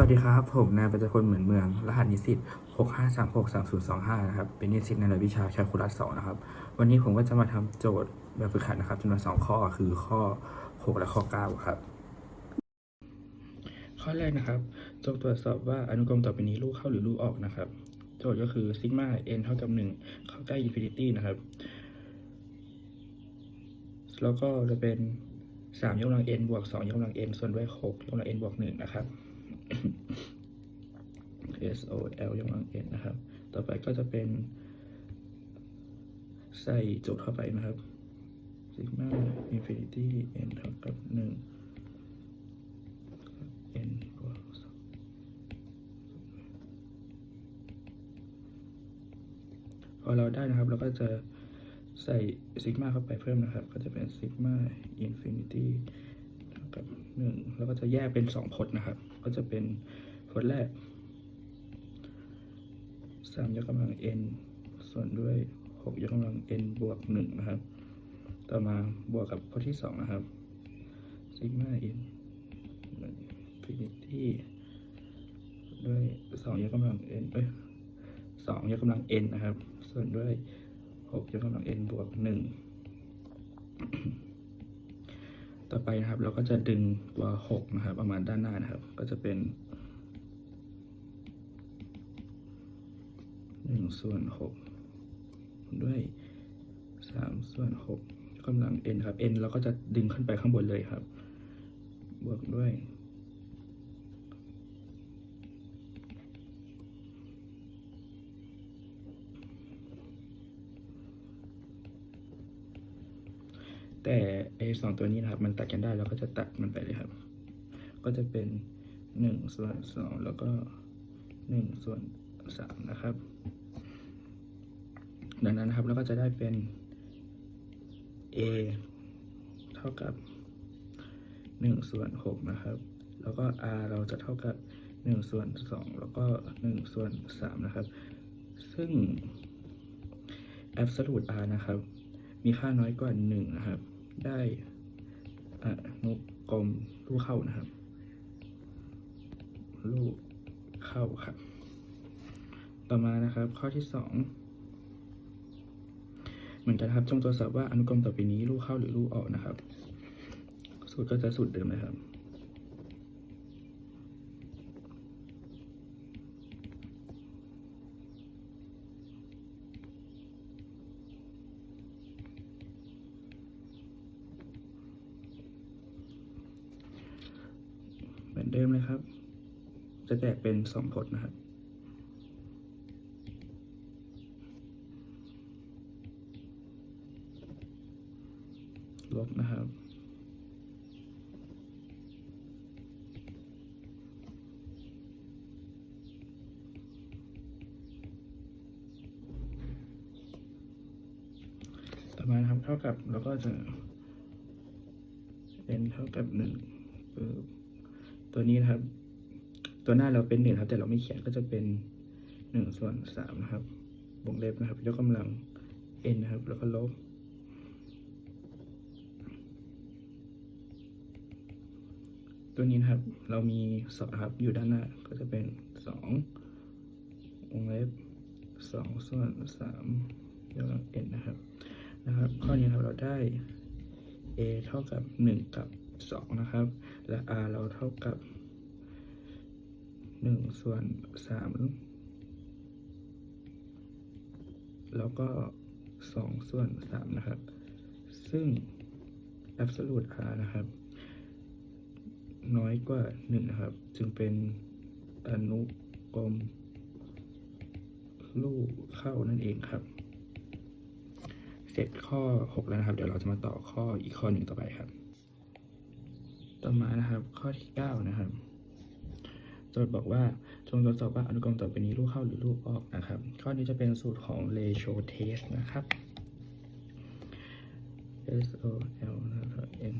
วัสดีครับ ผมนายปัจจพลเหมือนเมือง รหัสนิสิต65363025 นะครับ เป็นนิสิตในรายวิชาแคลคูลัส2นะครับ วันนี้ผมก็จะมาทำโจทย์แบบฝึกหัดนะครับจำนวน 2 ข้อคือข้อ 6 และข้อ 9 ครับ ข้อแรกนะครับ จงตรวจสอบว่าอนุกรมต่อไปนี้ลูกเข้าหรือลูกออกนะครับ โจทย์ก็คือซิกมา n เท่ากับ 1 เข้าใกล้อินฟินิตี้นะครับ แล้วก็จะเป็น3ยกกำลัง n บวก2ยกกำลัง n ส่วนด้วย6ยกกำลัง n บวก1นะครับ S O L ยกกำลัง n นะครับ ต่อไปก็จะเป็นใส่โจทย์เข้าไปนะครับ sigma infinity n เท่ากับ1 n บวก2พอเราได้นะครับเราก็จะใส่ซิกมาเข้าไปเพิ่มนะครับ ก็จะเป็น sigma infinity เท่ากับ 1แล้วก็จะแยกเป็น2พจน์นะครับ ก็จะเป็นพจน์แรก3ยกกำลัง n ส่วนด้วย6ยกกำลัง n บวก1นะครับ ต่อมาบวกกับพจน์ที่2นะครับ sigma in infinity ด้วย2ยกกำลัง n เอ้ย2ยกกำลัง n นะครับ ส่วนด้วย6ยกกำลัง n บวก1 ต่อไปนะครับ เราก็จะดึงตัว6นะครับประมาณด้านหน้านะครับ ก็จะเป็น1ส่วน6ด้วย3ส่วน6กำลัง n ครับ n เราก็จะดึงขึ้นไปข้างบนเลยครับ บวกด้วย แต่ไอ้สองตัวนี้นะครับ มันตัดกันได้เราก็จะตัดมันไปเลยครับ ก็จะเป็นหนึ่งส่วนสองแล้วก็หนึ่งส่วนสามนะครับ ดังนั้นนะครับเราก็จะได้เป็น a เท่ากับหนึ่งส่วนหกนะครับ แล้วก็ r เราจะเท่ากับหนึ่งส่วนสองแล้วก็หนึ่งส่วนสามนะครับ ซึ่ง absolute r นะครับ มีค่าน้อยกว่าหนึ่งนะครับ ได้อนุกรมลูกเข้านะครับ ลูกเข้าครับ ต่อมานะครับ ข้อที่สองเหมือนกันครับจงตรวจสอบว่าอนุกรมต่อไปนี้ลูกเข้าหรือลูกออกนะครับ สูตรก็จะสูตรเดิมเลยครับ เอนเดิมเลยครับ จะแตกเป็นสองพจน์นะครับ ลบนะครับ ต่อมาครับเท่ากับเราก็จะ n เท่ากับหนึ่งปึ๊บ ตัวนี้นะครับ ตัวหน้าเราเป็นหนึ่งครับ แต่เราไม่เขียนก็จะเป็นหนึ่งส่วนสามนะครับวงเล็บนะครับ ยกกำลัง n นะครับ แล้วก็ลบตัวนี้นะครับ เรามีสองครับ อยู่ด้านหน้า ก็จะเป็นสองวงเล็บสองส่วนสามยกกำลัง n นะครับ นะครับ ข้อนี้ครับ เราได้ a เท่ากับหนึ่งกับสองนะครับ และ r เราเท่ากับหนึ่งส่วนสามแล้วก็สองส่วนสามนะครับ ซึ่ง absolute r นะครับ น้อยกว่าหนึ่งนะครับ จึงเป็นอนุกรมลูกเข้านั่นเองครับ เสร็จข้อ 6 แล้วนะครับ เดี๋ยวเราจะมาต่อข้ออีกข้อหนึ่งต่อไปครับ ต่อมานะครับ ข้อที่ 9 นะครับโจทย์บอกว่าจงตรวจสอบว่าอนุกรมต่อไปนี้ลูกเข้าหรือลูกออกนะครับ ข้อนี้จะเป็นสูตรของ ratio test นะครับ S O L นะครับ N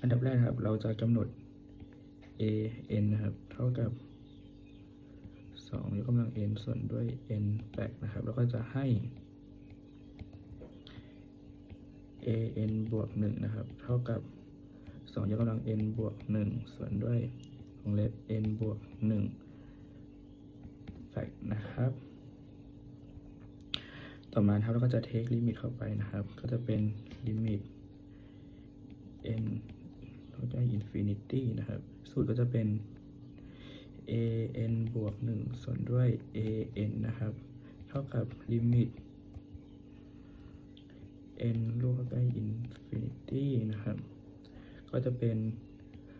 อันดับแรกนะครับ เราจะกำหนด a n นะครับ เท่ากับ2ยกกำลัง n ส่วนด้วย n แปดนะครับ แล้วก็จะให้ a n บวก 1 นะครับ เท่ากับ 2ยกกำลัง n บวก 1 ส่วนด้วยวงเล็บ n บวกหนึ่งแฟกนะครับ ต่อมาครับเราก็จะเทคลิมิตเข้าไปนะครับ ก็จะเป็นลิมิต n เท่ากับ infinity นะครับ สูตรก็จะเป็น a n บวกหนึ่งส่วนด้วย a n นะครับ เท่ากับลิมิต n ลูกเข้าใกล้ infinity นะครับ ก็จะเป็น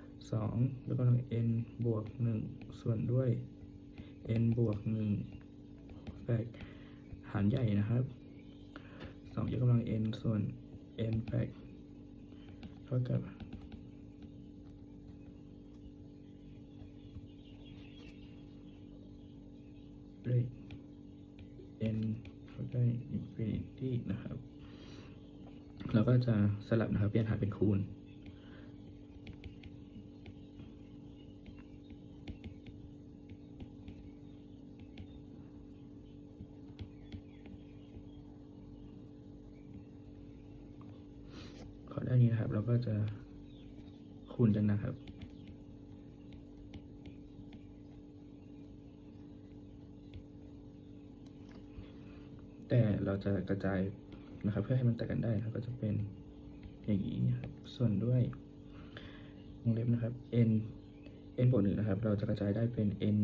2ยกกำลัง n บวก 1 ส่วนด้วย n บวก1แฟกหารใหญ่นะครับ2ยกกำลัง n ส่วน n แฟกเท่ากับด้วย n เท่ากับ infinity นะครับ เราก็จะสลับนะครับเปลี่ยนหารเป็นคูณ ขอด้านนี้นะครับ เรา ก็จะคูณกันนะครับแต่เราจะกระจายนะครับเพื่อให้มันแตกกันได้นะครับก็จะเป็นอย่างนี้นะครับส่วนด้วยวงเล็บนะครับ n n บวกหนึ่งนะครับ เราจะกระจายได้เป็น n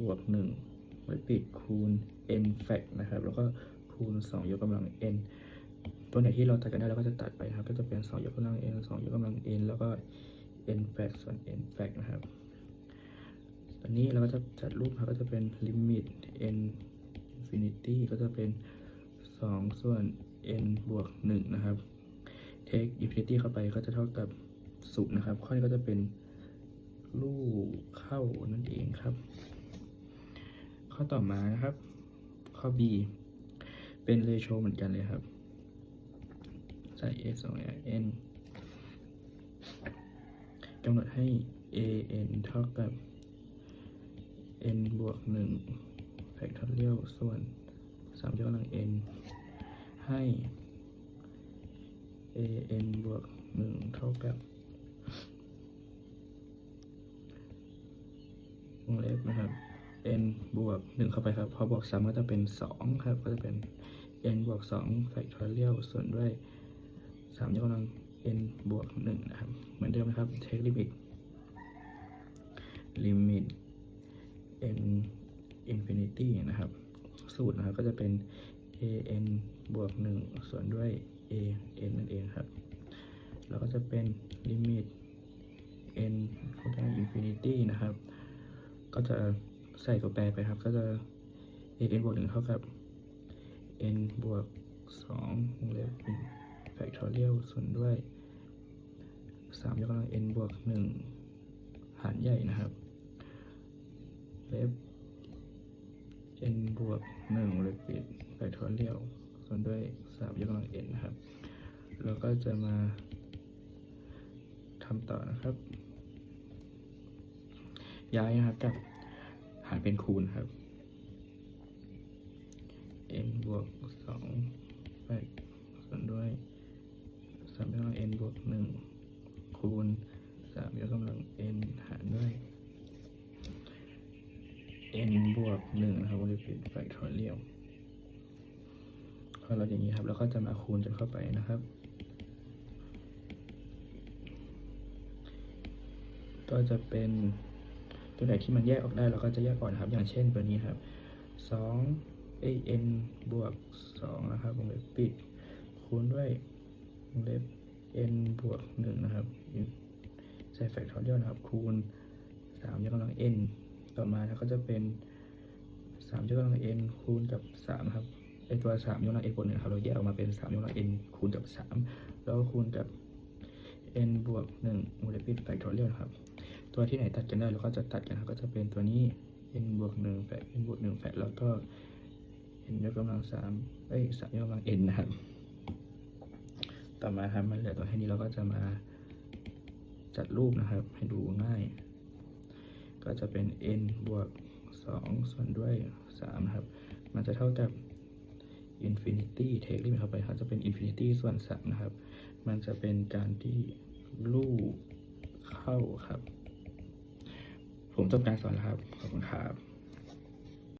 บวกหนึ่งไว้ปิดคูณ n แฟกนะครับ แล้วก็คูณสองยกกำลัง n ตัวไหนที่เราตัดกันได้เราก็จะตัดไปนะครับ ก็จะเป็นสองยกกำลัง n สองยกกำลัง n แล้วก็ n แฟกส่วน n แฟกนะครับตอนนี้เราก็จะจัดรูปครับก็จะเป็นลิมิต n infinity ก็จะเป็น 2 ส่วน n บวก 1 นะครับ take infinity เข้าไปก็จะเท่ากับศูนย์นะครับ ข้อนี้ก็จะเป็นลูกเข้านั่นเองครับ ข้อต่อมานะครับ ข้อ b เป็น ratio เหมือนกันเลยครับ ใส่ a 2 n กำหนดให้ a n เท่ากับ n บวก1 factorial ส่วน 3 ยกกำลัง n ให้ a n บวก 1 เท่ากับวงเล็บนะครับ n บวก 1 เข้าไปครับ พอบวก3ก็จะเป็น 2 ครับ ก็จะเป็น n บวก2 factorial ส่วนด้วย 3ยกกำลัง n บวก1นะครับ เหมือนเดิมนะครับ take limit limit n infinity นะครับ สูตรนะครับก็จะเป็น a n บวก1ส่วนด้วย a n นั่นเองครับ แล้วก็จะเป็นลิมิต n เท่ากับ infinity นะครับ ก็จะใส่ตัวแปรไปครับ ก็จะ a n บวก1เท่ากับ n บวก2วงเล็บ factorial ส่วนด้วย3ยกกำลัง n บวก1หารใหญ่นะครับเล็บ n บวก1เลยปิด factorial ส่วนด้วย3ยกกำลัง n นะครับ เราก็จะมาทำต่อนะครับ ย้ายนะครับกับหารเป็นคูณครับ n บวก2แฟกส่วนด้วย3ยก กำลัง n บ1คูณ3ยกกำลัง n หารด้วย n บวกหนึ่งนะครับวงเล็บปิดแฟกทอเรียลพอเราอย่างนี้ครับ แล้วก็จะมาคูณกันเข้าไปนะครับ ก็จะเป็นตัวไหนที่มันแยกออกได้เราก็จะแยกก่อนครับ อย่างเช่นตัวนี้ครับสองเอ n บวกสองนะครับวงเล็บปิด คูณด้วยวงเล็บ n บวกหนึ่งนะครับใส่แฟกทอเรียลนะครับ คูณสามยกกำลัง n ต่อมานะก็จะเป็นสามยกกำลัง n คูณกับสามครับไอตัวสามยกกำลัง n บวกหนึ่งครับเราแยกออกมาเป็นสามยกกำลัง n คูณกับสามแล้วก็คูณกับ n บวกหนึ่งวงเล็บปิดแฟกทอเรียลนะครับ ตัวที่ไหนตัดกันได้เราก็จะตัดกันครับก็จะเป็นตัวนี้ n บวกหนึ่งแฟก n บวกหนึ่งแฟกแล้วก็ n ยกกำลังสามเอ้ยสามยกกำลัง n นะครับ ต่อมาครับมันเหลือตัวแค่นี้เราก็จะมาจัดรูปนะครับ ให้ดูง่าย ก็จะเป็น n บวก 2 ส่วนด้วย 3 นะครับ มันจะเท่ากับ infinity take limit เข้าไปครับจะเป็น infinity ส่วน 3 นะครับ มันจะเป็นการที่ลูกเข้าครับ ผมจบการสอนแล้วครับ ขอบคุณครับ